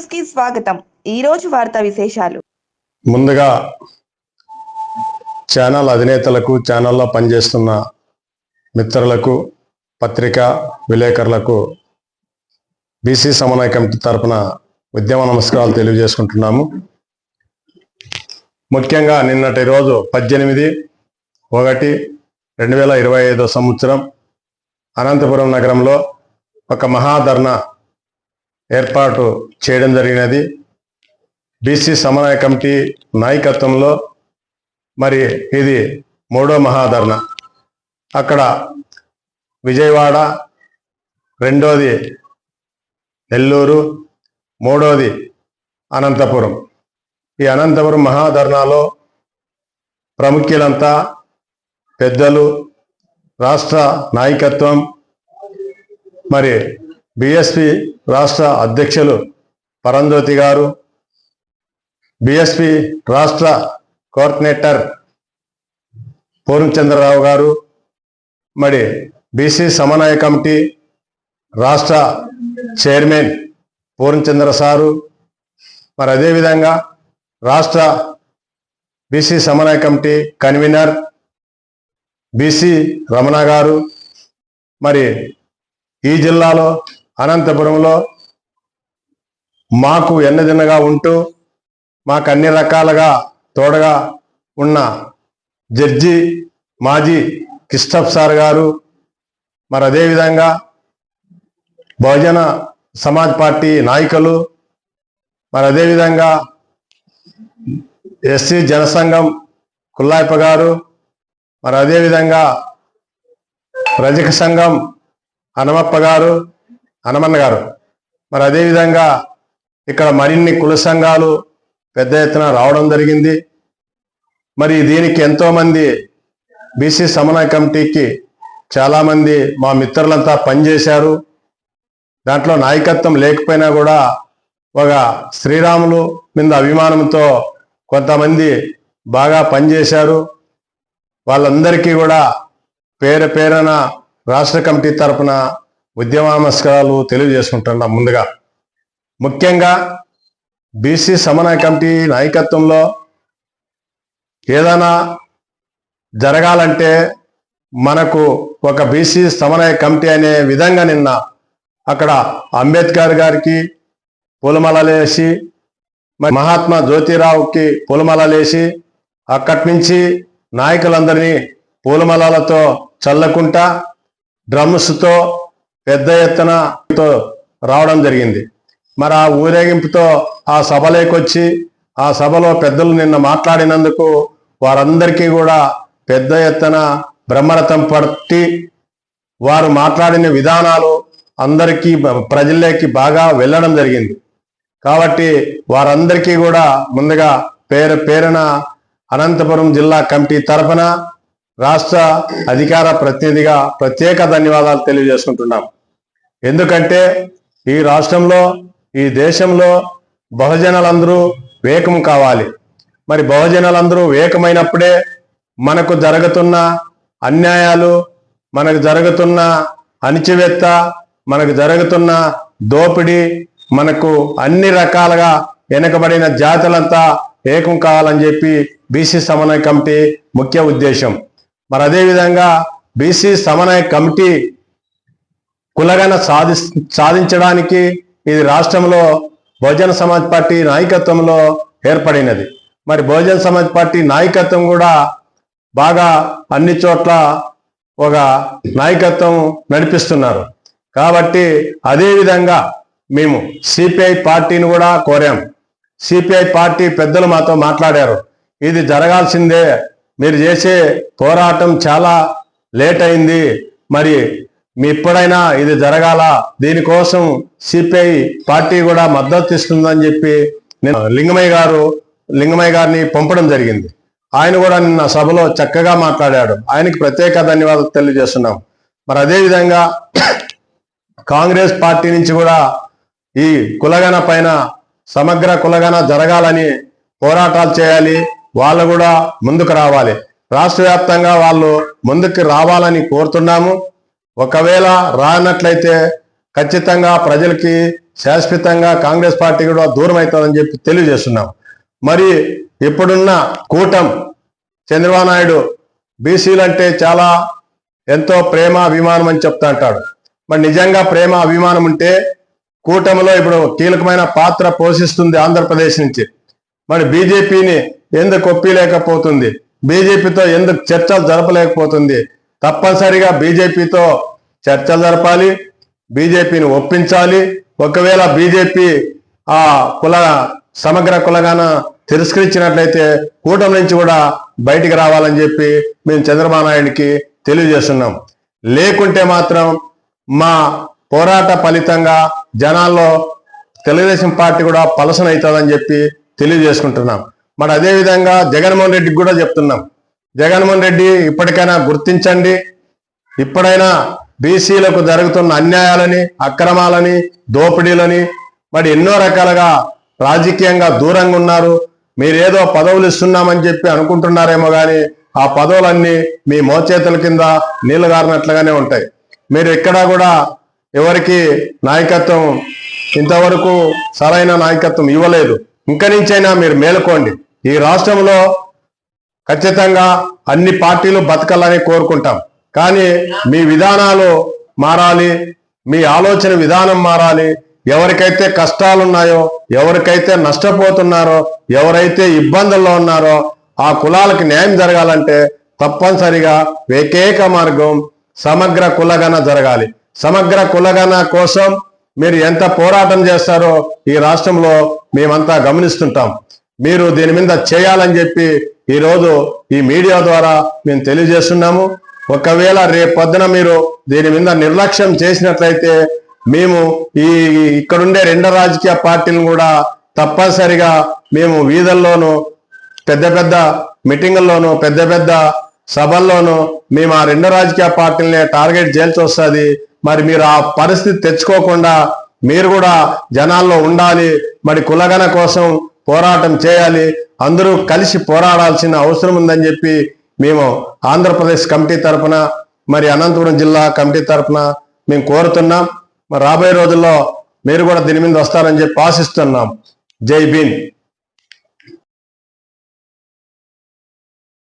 న్యూస్కి స్వాగతం. ఈ రోజు వార్తా విశేషాలు. ముందుగా ఛానల్ అధినేతలకు ఛానల్లో పనిచేస్తున్న మిత్రులకు పత్రికా విలేకరులకు బీసీ సమన్వయ కమిటీ తరపున ఉద్యమ నమస్కారాలు తెలియజేసుకుంటున్నాము. ముఖ్యంగా నిన్నటి రోజు పద్దెనిమిది ఒకటి రెండు వేల ఇరవై ఐదో సంవత్సరం అనంతపురం నగరంలో ఒక మహాధర్ణ ఏర్పాటు చేయడం జరిగినది. బీసీ సమన్వయ కమిటీ నాయకత్వంలో మరి ఇది మూడో మహాధరణ. అక్కడ విజయవాడ రెండోది నెల్లూరు మూడోది అనంతపురం. ఈ అనంతపురం మహాధర్నాలో ప్రముఖులంతా పెద్దలు రాష్ట్ర నాయకత్వం మరి బిఎస్పి రాష్ట్ర అధ్యక్షులు పరంజ్యోతి గారు బిఎస్పి రాష్ట్ర కోఆర్డినేటర్ పూర్ణచంద్రరావు గారు మరి బీసీ సమన్వయ కమిటీ రాష్ట్ర చైర్మన్ పూర్ణచంద్ర సారు మరి అదేవిధంగా రాష్ట్ర బీసీ సమన్వయ కమిటీ కన్వీనర్ బీసీ రమణ గారు మరి ఈ జిల్లాలో అనంతపురంలో మాకు ఎన్నదిన్నగా ఉంటూ మాకు అన్ని రకాలుగా తోడగా ఉన్న జడ్జి మాజీ కిష్టఫ్ సార్ గారు మరి అదేవిధంగా బహుజన సమాజ్ పార్టీ నాయకులు మరి అదేవిధంగా ఎస్సీ జనసంఘం కుల్లాయప్ప గారు మరి అదేవిధంగా రజక సంఘం హనుమప్ప గారు హనుమన్న గారు. మరి అదేవిధంగా ఇక్కడ మరిన్ని కుల సంఘాలు పెద్ద ఎత్తున రావడం జరిగింది. మరి దీనికి ఎంతోమంది బీసీ సమన్వయ కమిటీకి చాలామంది మా మిత్రులంతా పనిచేశారు. దాంట్లో నాయకత్వం లేకపోయినా కూడా ఒక శ్రీరాములు మీద అభిమానంతో కొంతమంది బాగా పనిచేశారు. వాళ్ళందరికీ కూడా పేరు పేరున రాష్ట్ర కమిటీ తరపున ఉద్యమ నమస్కారాలు ముందుగా ముఖ్యంగా బీసీ సమన్వయ కమిటీ నాయకత్వంలో ఏదైనా జరగాలంటే మనకు ఒక బీసీ సమన్వయ కమిటీ అనే విధంగా నిన్న అక్కడ అంబేద్కర్ గారికి పూలమాలలేసి మహాత్మా జ్యోతిరావుకి పూలమాలలేసి అక్కడి నుంచి నాయకులందరినీ పూలమాలలతో చల్లకుంటా డ్రమ్స్తో పెద్ద ఎత్తున రావడం జరిగింది. మరి ఆ ఊరేగింపుతో ఆ సభలోకొచ్చి ఆ సభలో పెద్దలు నిన్న మాట్లాడినందుకు వారందరికీ కూడా పెద్ద ఎత్తున బ్రహ్మరథం పట్టి వారు మాట్లాడిన విధానాలు అందరికీ ప్రజల్లోకి బాగా వెళ్ళడం జరిగింది. కాబట్టి వారందరికీ కూడా ముందుగా పేరు పేరున అనంతపురం జిల్లా కమిటీ తరఫున రాష్ట్ర అధికార ప్రతినిధిగా ప్రత్యేక ధన్యవాదాలు తెలియజేసుకుంటున్నాం. ఎందుకంటే ఈ రాష్ట్రంలో ఈ దేశంలో బహుజనులందరూ వేకం కావాలి. మరి బహుజనులందరూ వేకమైనప్పుడే మనకు జరుగుతున్న అన్యాయాలు మనకు జరుగుతున్న అణిచివేత్త మనకు జరుగుతున్న దోపిడీ మనకు అన్ని రకాలుగా వెనుకబడిన జాతులంతా ఏకం కావాలని చెప్పి బీసీ సమన్వయ కమిటీ ముఖ్య ఉద్దేశం. మరి అదేవిధంగా బీసీ సమన్వయ కమిటీ కులగన సాధి సాధించడానికి ఇది రాష్ట్రంలో బహుజన సమాజ్ పార్టీ నాయకత్వంలో ఏర్పడినది. మరి బహుజన సమాజ్ పార్టీ నాయకత్వం కూడా బాగా అన్ని చోట్ల ఒక నాయకత్వం నడిపిస్తున్నారు. కాబట్టి అదేవిధంగా మేము సిపిఐ పార్టీని కూడా కోరాం. సిపిఐ పార్టీ పెద్దలు మాతో మాట్లాడారు. ఇది జరగాల్సిందే మీరు చేసే పోరాటం చాలా లేట్ అయింది. మరి మీ ఎప్పుడైనా ఇది జరగాల? దీనికోసం సిపిఐ పార్టీ కూడా మద్దతు ఇస్తుందని చెప్పి నేను లింగమయ్య గారు లింగమయ్య గారిని పంపడం జరిగింది. ఆయన కూడా నిన్న సభలో చక్కగా మాట్లాడాడు. ఆయనకి ప్రత్యేక ధన్యవాదాలు తెలియజేస్తున్నాం. మరి అదేవిధంగా కాంగ్రెస్ పార్టీ నుంచి కూడా ఈ కులగన పైన సమగ్ర కులగన జరగాలని పోరాటాలు చేయాలి. వాళ్ళు కూడా ముందుకు రావాలి. రాష్ట్ర వ్యాప్తంగా వాళ్ళు ముందుకు రావాలని కోరుతున్నాము. ఒకవేళ రానట్లయితే ఖచ్చితంగా ప్రజలకి శాశ్వతంగా కాంగ్రెస్ పార్టీ కూడా దూరం అవుతుందని చెప్పి తెలియజేస్తున్నాం. మరి ఇప్పుడున్న కూటం చంద్రబాబు నాయుడు బీసీలు అంటే చాలా ఎంతో ప్రేమ అభిమానం అని చెప్తా అంటాడు. మరి నిజంగా ప్రేమ అభిమానం ఉంటే కూటమిలో ఇప్పుడు కీలకమైన పాత్ర పోషిస్తుంది ఆంధ్రప్రదేశ్ నుంచి. మరి బీజేపీని ఎందుకు ఒప్పిలేకపోతుంది? బీజేపీతో ఎందుకు చర్చలు జరపలేకపోతుంది? తప్పనిసరిగా బీజేపీతో చర్చలు జరపాలి బీజేపీని ఒప్పించాలి. ఒకవేళ బీజేపీ ఆ కుల సమగ్ర కులగాన తిరస్కరించినట్లయితే కూటమి నుంచి కూడా బయటికి రావాలని చెప్పి మేము చంద్రబాబు నాయుడికి తెలియజేస్తున్నాం. లేకుంటే మాత్రం మా పోరాట ఫలితంగా జనాల్లో తెలుగుదేశం పార్టీ కూడా పలసన అవుతుందని చెప్పి తెలియజేసుకుంటున్నాం. మరి అదే విధంగా జగన్మోహన్ రెడ్డికి కూడా చెప్తున్నాం. జగన్మోహన్ రెడ్డి ఇప్పటికైనా గుర్తించండి. ఇప్పుడైనా బీసీలకు జరుగుతున్న అన్యాయాలని అక్రమాలని దోపిడీలని మరి ఎన్నో రకాలుగా రాజకీయంగా దూరంగా ఉన్నారు. మీరేదో పదవులు ఇస్తున్నామని చెప్పి అనుకుంటున్నారేమో కానీ ఆ పదవులన్నీ మీ మోచేతుల కింద నీళ్ళు గారినట్లుగానే ఉంటాయి. మీరు ఎక్కడా కూడా ఎవరికి నాయకత్వం ఇంతవరకు సరైన నాయకత్వం ఇవ్వలేదు. ఇంక నుంచైనా మీరు మేలుకోండి. ఈ రాష్ట్రంలో ఖచ్చితంగా అన్ని పార్టీలు బతకాలని కోరుకుంటాం. కానీ మీ విధానాలు మారాలి మీ ఆలోచన విధానం మారాలి. ఎవరికైతే కష్టాలు ఉన్నాయో ఎవరికైతే నష్టపోతున్నారో ఎవరైతే ఇబ్బందుల్లో ఉన్నారో ఆ కులాలకి న్యాయం జరగాలంటే తప్పనిసరిగా ఏకైక మార్గం సమగ్ర కులగణ జరగాలి. సమగ్ర కులగణ కోసం మీరు ఎంత పోరాటం చేస్తారో ఈ రాష్ట్రంలో మేమంతా గమనిస్తుంటాం. మీరు దీని మీద చేయాలని చెప్పి ఈరోజు ఈ మీడియా ద్వారా మేము తెలియజేస్తున్నాము. ఒకవేళ రేపు పొద్దున మీరు దీని మీద నిర్లక్ష్యం చేసినట్లయితే మేము ఈ ఇక్కడుండే రెండు రాజకీయ పార్టీలను కూడా తప్పనిసరిగా మేము వీధుల్లోనూ పెద్ద పెద్ద మీటింగుల్లోనూ పెద్ద పెద్ద సభల్లోనూ మేము ఆ రెండు రాజకీయ పార్టీలనే టార్గెట్ చేయాల్సి వస్తుంది. మరి మీరు ఆ పరిస్థితి తెచ్చుకోకుండా మీరు కూడా జనాల్లో ఉండాలి. మరి కులగన కోసం పోరాటం చేయాలి. అందరూ కలిసి పోరాడాల్సిన అవసరం ఉందని చెప్పి మేము ఆంధ్రప్రదేశ్ కమిటీ తరఫున మరి అనంతపురం జిల్లా కమిటీ తరఫున మేము కోరుతున్నాం. మరి రాబోయే రోజుల్లో మీరు కూడా దీని మీద వస్తారని చెప్పి ఆశిస్తున్నాం. జై భీమ్.